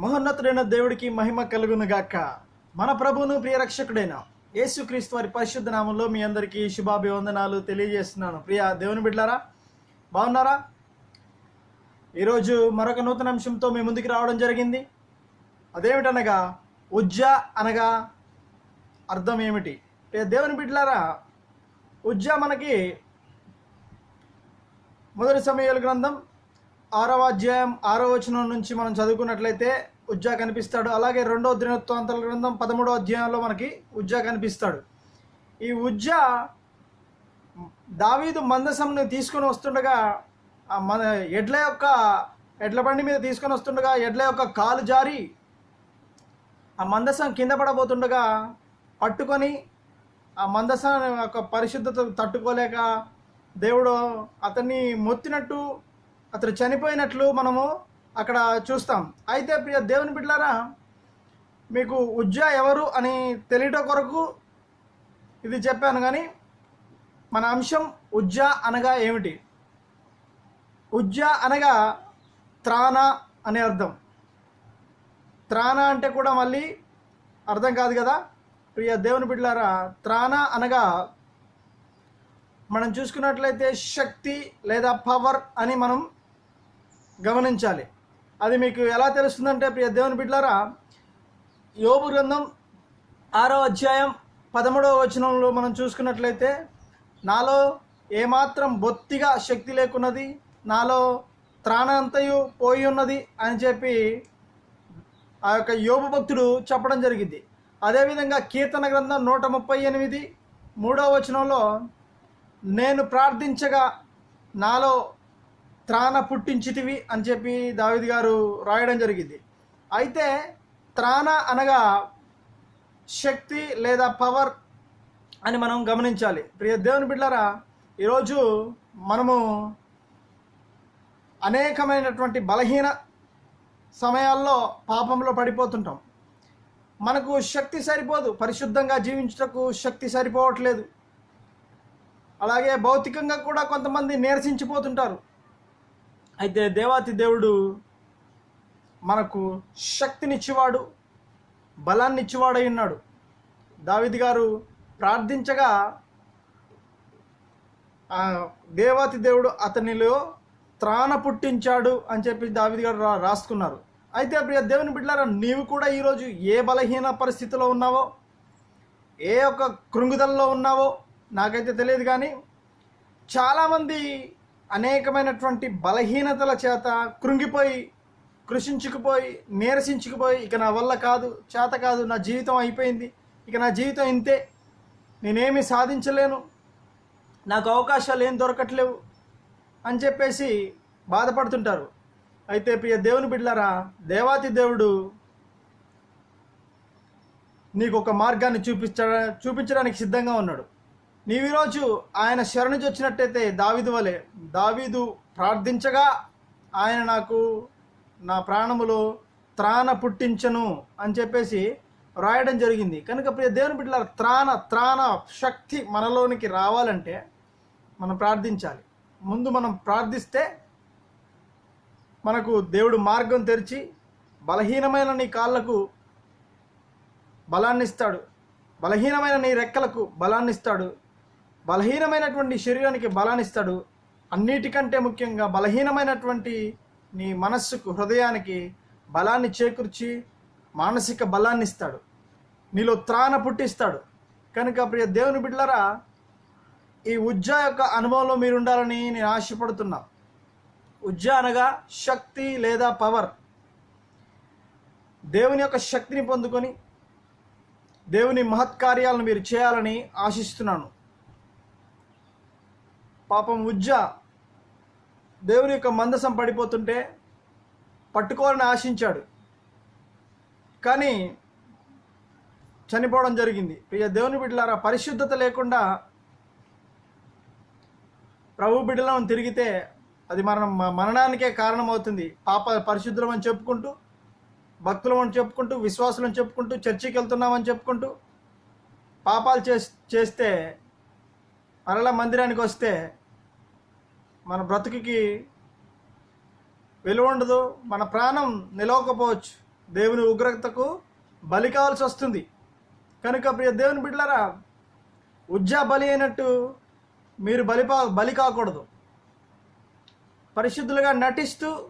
మహోన్నతుడైన దేవుడికి మహిమ కలుగునుగాక. మన ప్రభువును ప్రియరక్షకుడైన యేసుక్రీస్తు వారి పరిశుద్ధ నామంలో మీ అందరికీ శుభాభివందనాలు తెలియజేస్తున్నాను. ప్రియ దేవుని బిడ్డారా బాగున్నారా? ఈరోజు మరొక నూతన అంశంతో మీ ముందుకు రావడం జరిగింది. అదేమిటనగా ఉజ్జ అనగా అర్థం ఏమిటి? ప్రియ దేవుని బిడ్డలారా ఉజ్జ మనకి మొదటి సమయాల గ్రంథం ఆరవ అధ్యాయం ఆరో వచనం నుంచి మనం చదువుకున్నట్లయితే ఉజ్జా కనిపిస్తాడు. అలాగే రెండో దినోత్వాంతల గ్రంథం పదమూడో అధ్యాయంలో మనకి ఉజ్జా కనిపిస్తాడు. ఈ ఉజ్జా దావీదు మందసంని తీసుకొని వస్తుండగా మన ఎడ్ల యొక్క ఎడ్ల బండి మీద తీసుకొని వస్తుండగా ఎడ్ల యొక్క కాలు జారి ఆ మందసం కింద పడబోతుండగా పట్టుకొని ఆ మందసం యొక్క పరిశుద్ధత తట్టుకోలేక దేవుడు అతన్ని మొత్తినట్టు అతను చనిపోయినట్లు మనము అక్కడ చూస్తాం. అయితే ప్రియ దేవుని బిడ్డలారా మీకు ఉజ్జా ఎవరు అని తెలియట కొరకు ఇది చెప్పాను కానీ మన అంశం ఉజ్జా అనగా ఏమిటి? ఉజ్జా అనగా త్రాణ అనే అర్థం. త్రాణ అంటే కూడా మళ్ళీ అర్థం కాదు కదా? ప్రియ దేవుని బిడ్డలారా త్రాణ అనగా మనం చూసుకున్నట్లయితే శక్తి లేదా పవర్ అని మనం గమనించాలి. అది మీకు ఎలా తెలుస్తుందంటే ప్రియ దేవుని బిడ్డలారా యోబు గ్రంథం ఆరో అధ్యాయం పదమూడవ వచనంలో మనం చూసుకున్నట్లయితే నాలో ఏమాత్రం బొత్తిగా శక్తి లేకున్నది నాలో త్రాణంతయు పోయి ఉన్నది అని చెప్పి ఆ యొక్క యోబు భక్తుడు చెప్పడం జరిగింది. అదేవిధంగా కీర్తన గ్రంథం నూట ముప్పై ఎనిమిది మూడవ వచనంలో నేను ప్రార్థించగా నాలో త్రాణ పుట్టించితివి అని చెప్పి దావిద్ గారు రాయడం జరిగింది. అయితే త్రాణ అనగా శక్తి లేదా పవర్ అని మనం గమనించాలి. ప్రియ దేవుని బిడ్డారా ఈరోజు మనము అనేకమైనటువంటి బలహీన సమయాల్లో పాపంలో పడిపోతుంటాం. మనకు శక్తి సరిపోదు. పరిశుద్ధంగా జీవించుటకు శక్తి సరిపోవట్లేదు. అలాగే భౌతికంగా కూడా కొంతమంది నీరసించిపోతుంటారు. అయితే దేవాతి దేవుడు మనకు శక్తినిచ్చేవాడు బలాన్నిచ్చేవాడై ఉన్నాడు. దావిది గారు ప్రార్థించగా దేవాతి దేవుడు అతనిలో త్రాణ పుట్టించాడు అని చెప్పి దావిది గారు రా రాసుకున్నారు. అయితే ప్రియ దేవుని బిడ్డలారా నీవు కూడా ఈరోజు ఏ బలహీన పరిస్థితిలో ఉన్నావో ఏ ఒక్క కృంగుదలలో ఉన్నావో నాకైతే తెలియదు కానీ చాలామంది అనేకమైనటువంటి బలహీనతల చేత కృంగిపోయి కృషించుకుపోయి నీరసించుకుపోయి ఇక నా వల్ల కాదు చేత కాదు నా జీవితం అయిపోయింది ఇక నా జీవితం ఇంతే నేనేమి సాధించలేను నాకు అవకాశాలు ఏం దొరకట్లేవు అని చెప్పేసి బాధపడుతుంటారు. అయితే ప్రియ దేవుని బిడ్డలారా దేవాతి దేవుడు నీకు ఒక మార్గాన్ని చూపించ చూపించడానికి సిద్ధంగా ఉన్నాడు. నీవు ఈరోజు ఆయన శరణుజి వచ్చినట్టయితే దావీదు వలె దావీదు ప్రార్థించగా ఆయన నాకు నా ప్రాణములో త్రాణ పుట్టించను అని చెప్పేసి రాయడం జరిగింది. కనుక ప్రియ దేవుని బిడ్డల త్రాణ త్రాణ శక్తి మనలోనికి రావాలంటే మనం ప్రార్థించాలి. ముందు మనం ప్రార్థిస్తే మనకు దేవుడు మార్గం తెరిచి బలహీనమైన నీ కాళ్ళకు బలాన్నిస్తాడు. బలహీనమైన నీ రెక్కలకు బలాన్నిస్తాడు. బలహీనమైనటువంటి శరీరానికి బలాన్ని ఇస్తాడు అన్నిటికంటే ముఖ్యంగా బలహీనమైనటువంటి నీ మనస్సుకు హృదయానికి బలాన్ని చేకూర్చి మానసిక బలాన్ని ఇస్తాడు నీలో త్రాణ పుట్టిస్తాడు. కనుక ప్రియ దేవుని బిడ్డలరా ఈ ఉజ్జా యొక్క అనుభవంలో మీరు ఉండాలని నేను ఆశపడుతున్నా. ఉజ్జా అనగా శక్తి లేదా పవర్. దేవుని యొక్క శక్తిని పొందుకొని దేవుని మహత్కార్యాలను మీరు చేయాలని ఆశిస్తున్నాను. పాపం ఉజ్జ దేవుని యొక్క మందసం పడిపోతుంటే పట్టుకోవాలని ఆశించాడు. కానీ చనిపోవడం జరిగింది. ప్రియ దేవుని బిడ్డలారా పరిశుద్ధత లేకుండా ప్రభు బిడ్డలను తిరిగితే అది మరణం మరణానికే కారణమవుతుంది. పాప పరిశుద్ధమని చెప్పుకుంటూ భక్తులమని చెప్పుకుంటూ విశ్వాసులను చెప్పుకుంటూ చర్చికి వెళ్తున్నామని చెప్పుకుంటూ పాపాలు చేస్ చేస్తే మరలా మందిరానికి వస్తే మన బ్రతుకుకి విలువ ఉండదు మన ప్రాణం నిలవకపోవచ్చు. దేవుని ఉగ్రతకు బలి కావాల్సి వస్తుంది. కనుక ప్రియ దేవుని బిడ్డలారా ఉజ్జా బలి అయినట్టు మీరు బలి బలి కాకూడదు. పరిశుద్ధులుగా నటిస్తూ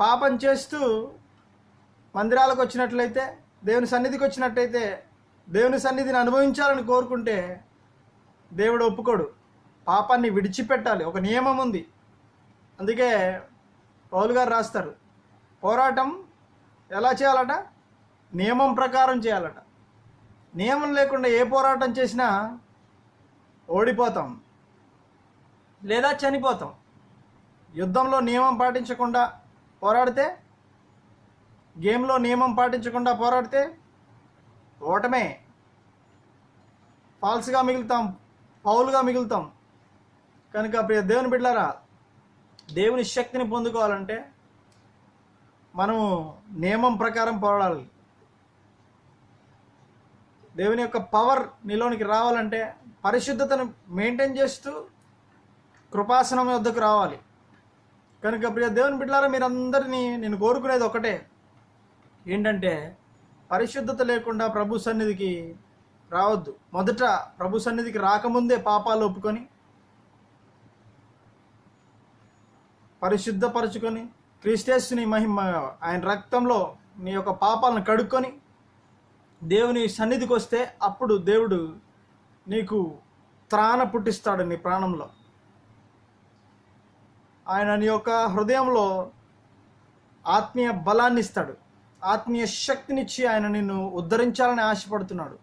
పాపం చేస్తూ మందిరాలకు వచ్చినట్లయితే దేవుని సన్నిధికి వచ్చినట్టయితే దేవుని సన్నిధిని అనుభవించాలని కోరుకుంటే దేవుడు ఒప్పుకోడు. పాపాన్ని విడిచిపెట్టాలి. ఒక నియమం ఉంది. అందుకే పౌలు గారు రాస్తారు. పోరాటం ఎలా చేయాలట? నియమం ప్రకారం చేయాలట. నియమం లేకుండా ఏ పోరాటం చేసినా ఓడిపోతాం. లేదా చనిపోతాం. యుద్ధంలో నియమం పాటించకుండా పోరాడితే గేమ్లో నియమం పాటించకుండా పోరాడితే ఓటమే. ఫాల్స్గా మిగులుతాం. పౌలుగా మిగులుతాం. కనుక ప్రియ దేవుని బిడ్డారా దేవుని శక్తిని పొందుకోవాలంటే మనము నియమం ప్రకారం పోరాడాలి. దేవుని యొక్క పవర్ నీలోనికి రావాలంటే పరిశుద్ధతను మెయింటైన్ చేస్తూ కృపాసనం వద్దకు రావాలి. కనుక ప్రియ దేవుని బిడ్డలారా మీరందరినీ నేను కోరుకునేది ఒకటే. ఏంటంటే పరిశుద్ధత లేకుండా ప్రభు సన్నిధికి రావద్దు. మొదట ప్రభు సన్నిధికి రాకముందే పాపాలు ఒప్పుకొని పరిశుద్ధపరచుకొని క్రిస్టేస్ని మహిమ ఆయన రక్తంలో నీ యొక్క పాపాలను కడుక్కొని దేవుని సన్నిధికి వస్తే అప్పుడు దేవుడు నీకు త్రాణ పుట్టిస్తాడు నీ ప్రాణంలో. ఆయన నీ యొక్క హృదయంలో ఆత్మీయ బలాన్ని ఇస్తాడు. ఆత్మీయ శక్తినిచ్చి ఆయన నిన్ను ఉద్ధరించాలని ఆశపడుతున్నాడు.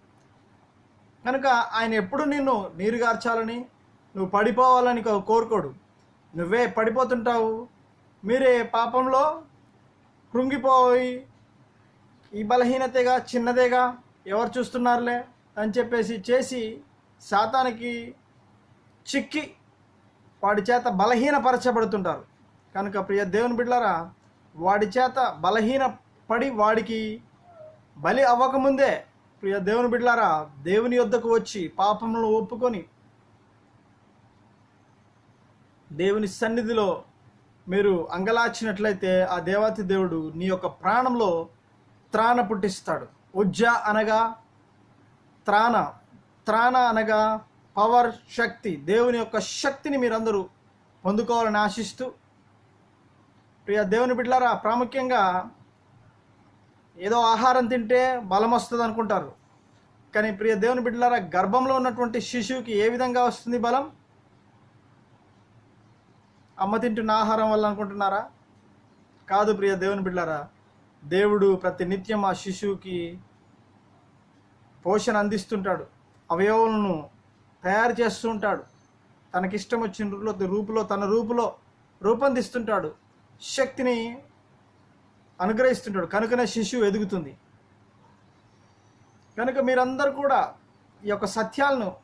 కనుక ఆయన ఎప్పుడు నిన్ను నీరుగార్చాలని నువ్వు పడిపోవాలని కోరుకోడు. నువ్వే పడిపోతుంటావు. మీరే పాపంలో కృంగిపోయి ఈ బలహీనతగా చిన్నదేగా ఎవరు చూస్తున్నారులే అని చెప్పేసి చేసి శాతానికి చిక్కి వాడి చేత బలహీనపరచబడుతుంటారు. కనుక ప్రియ దేవుని బిడ్డలారా వాడి చేత బలహీన పడి వాడికి బలి అవ్వకముందే ప్రియ దేవుని బిడ్డలారా దేవుని యొద్దకు వచ్చి పాపములను ఒప్పుకొని దేవుని సన్నిధిలో మీరు అంగలార్చినట్లయితే ఆ దేవాతి దేవుడు నీ యొక్క ప్రాణంలో త్రాణ పుట్టిస్తాడు. ఉజ్జ అనగా త్రాణ త్రాణ అనగా పవర్ శక్తి. దేవుని యొక్క శక్తిని మీరందరూ పొందుకోవాలని ఆశిస్తూ ప్రియ దేవుని బిడ్డలారా ప్రాముఖ్యంగా ఏదో ఆహారం తింటే బలం వస్తుంది అనుకుంటారు. కానీ ప్రియ దేవుని బిడ్డలారా గర్భంలో ఉన్నటువంటి శిశువుకి ఏ విధంగా వస్తుంది బలం? అమ్మ తింటున్న ఆహారం వల్ల అనుకుంటున్నారా? కాదు ప్రియ దేవుని బిడ్డారా దేవుడు ప్రతి నిత్యం ఆ శిశువుకి పోషణ అందిస్తుంటాడు. అవయవాలను తయారు చేస్తూ ఉంటాడు. తనకిష్టం వచ్చిన రూపులో రూపులో తన రూపులో రూపొందిస్తుంటాడు. శక్తిని అనుగ్రహిస్తుంటాడు. కనుకనే శిశువు ఎదుగుతుంది. కనుక మీరందరూ కూడా ఈ యొక్క సత్యాలను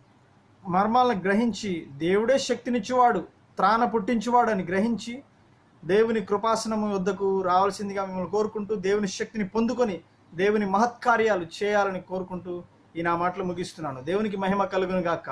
మర్మాలను గ్రహించి దేవుడే శక్తినిచ్చేవాడు. త్రాణ పుట్టించువాడని అని గ్రహించి దేవుని కృపాసనము వద్దకు రావాల్సిందిగా మిమ్మల్ని కోరుకుంటూ దేవుని శక్తిని పొందుకొని దేవుని మహత్కార్యాలు చేయాలని కోరుకుంటూ ఈ నా మాటలు ముగిస్తున్నాను. దేవునికి మహిమ కలుగును గాక